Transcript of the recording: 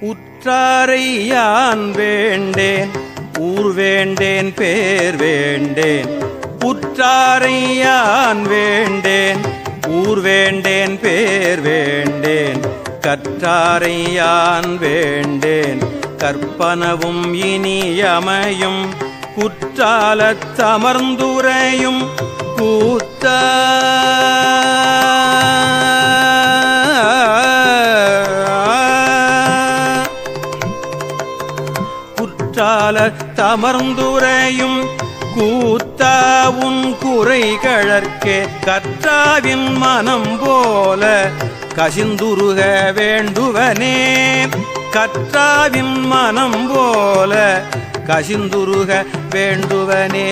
உற்றாரை யான் வேண்டேன் ஊர் வேண்டேன் பேர் வேண்டேன். உற்றாரை யான் வேண்டேன் ஊர் வேண்டேன் பேர் வேண்டேன். கற்றாரை யான் வேண்டேன் கற்பனவும் இனியமையும் குற்றாலத் தமர்ந்துரையும் குற்றால தமர்ந்துரையும் கூத்தா உன் குறை கழற்கே கற்றாவின் மனம் போல கசிந்துருக வேண்டுவனே. கற்றாவின் மனம் போல கசிந்துருக வேண்டுவனே.